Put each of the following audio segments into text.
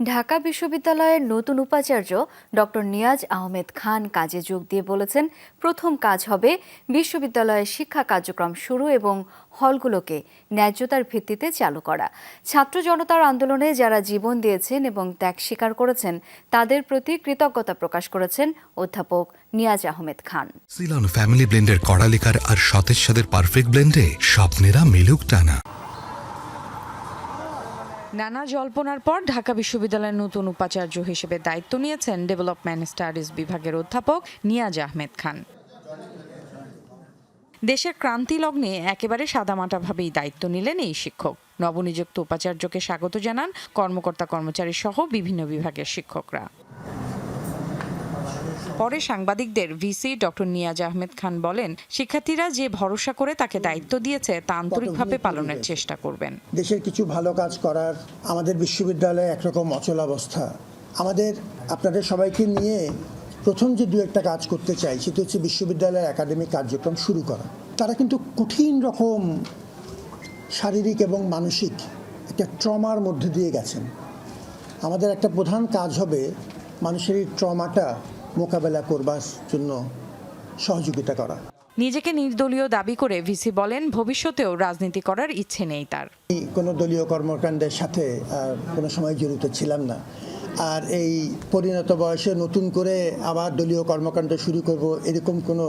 ঢাকা বিশ্ববিদ্যালয়ের নতুন উপাচার্য ডক্টর নিয়াজ আহমেদ খান কাজে যোগ দিয়ে বলেছেন, প্রথম কাজ হবে বিশ্ববিদ্যালয়ের শিক্ষা কার্যক্রম শুরু এবং হলগুলোকে ন্যায্যতার ভিত্তিতে চালু করা। ছাত্র জনতার আন্দোলনে যারা জীবন দিয়েছেন এবং ত্যাগ স্বীকার করেছেন, তাদের প্রতি কৃতজ্ঞতা প্রকাশ করেছেন অধ্যাপক নিয়াজ আহমেদ খান। সিলন ফ্যামিলি ব্লেন্ডের কড়ালিকার আর সতেজ সাদের পারফেক্ট ব্লেন্ডে স্বপ্নেরা মিলুক টানা। নানা জল্পনার পর ঢাকা বিশ্ববিদ্যালয়ের নতুন উপাচার্য হিসেবে দায়িত্ব নিয়েছেন ডেভেলপমেন্ট স্টাডিজ বিভাগের অধ্যাপক নিয়াজ আহমেদ খান। দেশের ক্রান্তি লগ্নে একেবারে সাদামাটাভাবেই দায়িত্ব নিলেন এই শিক্ষক। নবনিযুক্ত উপাচার্যকে স্বাগত জানান কর্মকর্তা কর্মচারী সহ বিভিন্ন বিভাগের শিক্ষকরা। পরে সাংবাদিকদের ভিসি ডক্টর নিয়াজ আহমেদ খান বলেন শিক্ষার্থীরা যে ভরসা করে তাকে দায়িত্ব দিয়েছে তা আন্তরিকভাবে পালনের চেষ্টা করবেন। দেশের কিছু ভালো কাজ করার আমাদের বিশ্ববিদ্যালয়ে একরকম অচল অবস্থা। আমাদের আপনাদের সবাইকে নিয়ে প্রথম যে দু একটা কাজ করতে চাই সেটা হচ্ছে বিশ্ববিদ্যালয়ের একাডেমিক কার্যক্রম শুরু করা। তারা কিন্তু কঠিন রকম শারীরিক এবং মানসিক একটা ট্রমার মধ্যে দিয়ে গেছেন। আমাদের একটা প্রধান কাজ হবে মানুষের এই ট্রমাটা মোকাবেলা করবার জন্য সহযোগিতা করা। নিজেকে নির্দলীয় দাবি করে ভিসি বলেন ভবিষ্যতেও রাজনীতি করার ইচ্ছে নেই তার। কোনো দলীয় কর্মকাণ্ডের সাথে কোনো সময় জড়িত ছিলাম না। আর এই পরিণত বয়সে নতুন করে আবার দলীয় কর্মকাণ্ড শুরু করব এরকম কোনো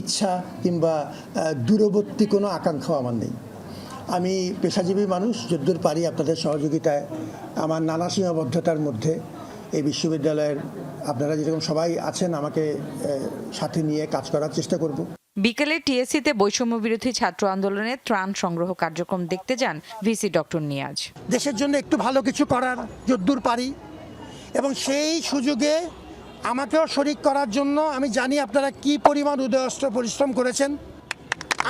ইচ্ছা কিংবা দূরবর্তী কোনো আকাঙ্ক্ষাও আমার নেই। আমি পেশাজীবী মানুষ যদ্দূর পারি আপনাদের সহযোগিতায় আমার নানা সীমাবদ্ধতার মধ্যে এই বিশ্ববিদ্যালয়ের আপনারা যেরকম সবাই আছেন আমাকে সাথে নিয়ে কাজ করার চেষ্টা করব। বিকেলে টিএসসিতে বৈষম্য বিরোধী ছাত্র আন্দোলনের ত্রাণ সংগ্রহ কার্যক্রম দেখতে যান ভিসি ডক্টর নিয়াজ। দেশের জন্য একটু ভালো কিছু করার যদ্দূর পারি এবং সেই সুযোগে আমাকেও শরিক করার জন্য আমি জানি আপনারা কি পরিমাণ উদয়স্ত্র পরিশ্রম করেছেন।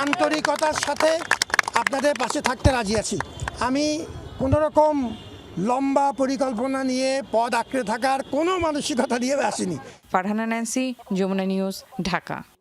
আন্তরিকতার সাথে আপনাদের পাশে থাকতে রাজি আছি। আমি কোনো রকম লম্বা পরিকল্পনা নিয়ে পদ আঁকড়ে থাকার কোনো মানসিকতা নিয়ে আসেনি। Farhana Nancy, Jamuna news, Dhaka.